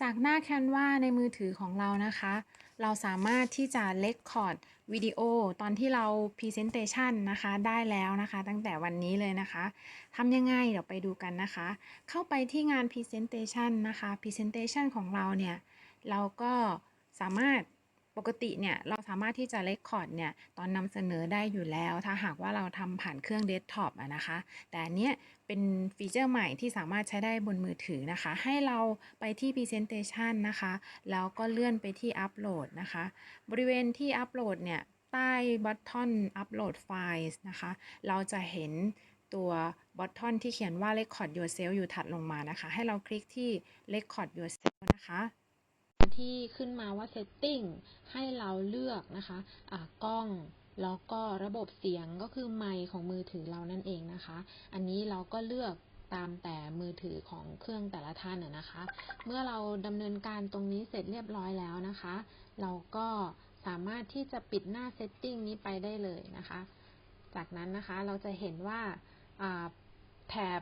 จากหน้า Canva ในมือถือของเรานะคะ เราสามารถที่จะเลกคอร์ดวิดีโอตอนที่เรา Presentation นะคะได้แล้วนะคะ ตั้งแต่วันนี้เลยนะคะทำยังไงเดี๋ยวไปดูกันนะคะ เข้าไปที่งาน Presentation นะคะ Presentation ของเราเนี่ย เราก็สามารถ ปกติเนี่ยเราสามารถที่จะเล c คอร์ดเนี่ยตอนนำเสนอได้อยู่แล้ว ถ้าหากว่าเราทำผ่านเครื่องเดสก์ท็อปอะนะคะ แต่อันเนี้ยเป็นฟีเจอร์ใหม่ที่สามารถใช้ได้บนมือถือนะคะ ให้เราไปที่ Presentation นะคะ แล้วก็เลื่อนไปที่ Upload นะคะ บริเวณที่ Upload เนี่ยใต้บัตทอน Upload Files นะคะ เราจะเห็นตัวบัตทอนที่เขียนว่า Record Yourself อยู่ถัดลงมานะคะ ให้เราคลิกที่ Record Yourself นะคะ ที่ขึ้นมาว่า setting ให้เราเลือกนะคะะกล้องแล้วก็ระบบเสียงก็คือไมค์ของมือถือเรานั่นเองนะคะ อันนี้เราก็เลือกตามแต่มือถือของเครื่องแต่ละท่านนะคะ เมื่อเราดำเนินการตรงนี้เสร็จเรียบร้อยแล้วนะคะ เราก็สามารถที่จะปิดหน้า setting นี้ไปได้เลยนะคะ จากนั้นนะคะเราจะเห็นว่าแถบ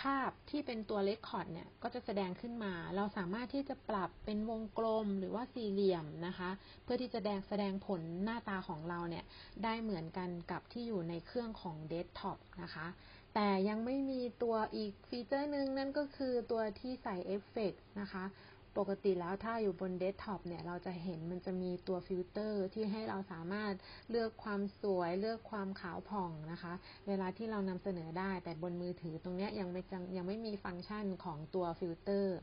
ภาพที่เป็นตัวเลคคอร์ดเนี่ยก็จะแสดงขึ้นมา เราสามารถที่จะปรับเป็นวงกลมหรือว่าสี่เหลี่ยมนะคะ เพื่อที่จะแสดงแสดงผลหน้าตาของเราเนี่ยได้เหมือนกันกับที่อยู่ในเครื่องของเดสก์ท็อปนะคะ แต่ยังไม่มีตัวอีกฟีเจอร์หนึ่งนั่นก็คือตัวที่ใส่เอฟเฟกนะคะ ปกติแล้วถ้าอยู่บนเดสก์ท็อปเนี่ยเราจะเห็นมันจะมีตัวฟิลเตอร์ที่ให้เราสามารถเลือกความสวยเลือกความขาวผ่องนะคะ เวลาที่เรานำเสนอได้ แต่บนมือถือตรงนี้ยังไม่ยังไม่มีฟังก์ชันของตัวฟิลเตอร์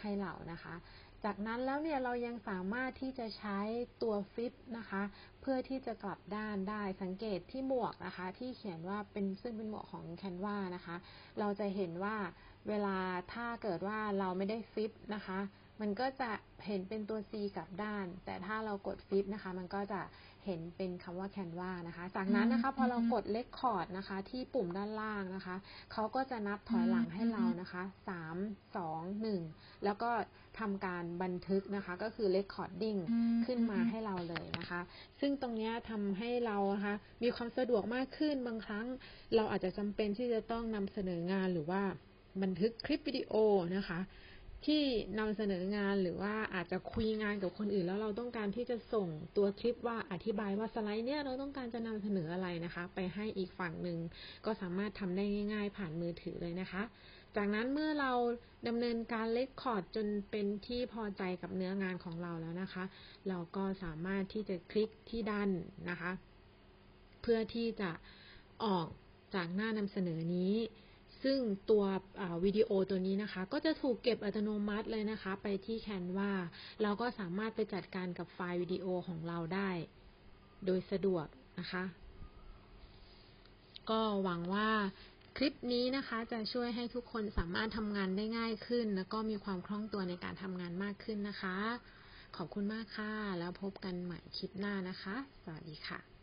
ให้เรานะคะ จากนั้นแล้วเนี่ยเรายังสามารถที่จะใช้ตัวฟิปนะคะ เพื่อที่จะกลับด้านได้สังเกตที่หมวกนะคะ ที่เขียนว่าเป็นซึ่งเป็นหมวกของ Canva นะคะ เราจะเห็นว่าเวลาถ้าเกิดว่าเราไม่ได้ฟิปนะคะ มันก็จะเห็นเป็นตัว C กลับด้าน แต่ถ้าเรากดฟิปนะคะ มันก็จะเห็นเป็นคำว่า Canva นะคะ จากนั้นนะคะ พอเรากดเลคคอร์ดนะคะ ที่ปุ่มด้านล่างนะคะ เขาก็จะนับถอยหลังให้เรานะคะสามสองหนึ่งแล้วก็ทำการบันทึกนะคะ ก็คือ recording ขึ้นมาให้เราเลยนะคะ ซึ่งตรงนี้ทำให้เรานะคะ มีความสะดวกมากขึ้นบางครั้ง เราอาจจะจำเป็นที่จะต้องนำเสนองานหรือว่าบันทึกคลิปวิดีโอนะคะ ที่นำเสนองานหรือว่าอาจจะคุยงานกับคนอื่น แล้วเราต้องการที่จะส่งตัวคลิปว่าอธิบายว่าสไลด์เนี่ยเราต้องการจะนำเสนออะไรนะคะ ไปให้อีกฝั่งหนึ่งก็สามารถทำได้ง่าย ๆ ผ่านมือถือเลยนะคะ จากนั้นเมื่อเราดำเนินการเลคคอร์ดจนเป็นที่พอใจกับเนื้องานของเราแล้วนะคะ เราก็สามารถที่จะคลิกที่ด้านนะคะ เพื่อที่จะออกจากหน้านำเสนอนี้ ซึ่งตัววิดีโอตัวนี้นะคะ ก็จะถูกเก็บอัตโนมัติเลยนะคะ ไปที่แคนวาเราก็สามารถไปจัดการกับไฟล์วิดีโอของเราได้ โดยสะดวกนะคะ ก็หวังว่าคลิปนี้นะคะจะช่วยให้ทุกคนสามารถทำงานได้ง่ายขึ้น แล้วก็มีความคล่องตัวในการทำงานมากขึ้นนะคะ ขอบคุณมากค่ะ แล้วพบกันใหม่คลิปหน้านะคะ สวัสดีค่ะ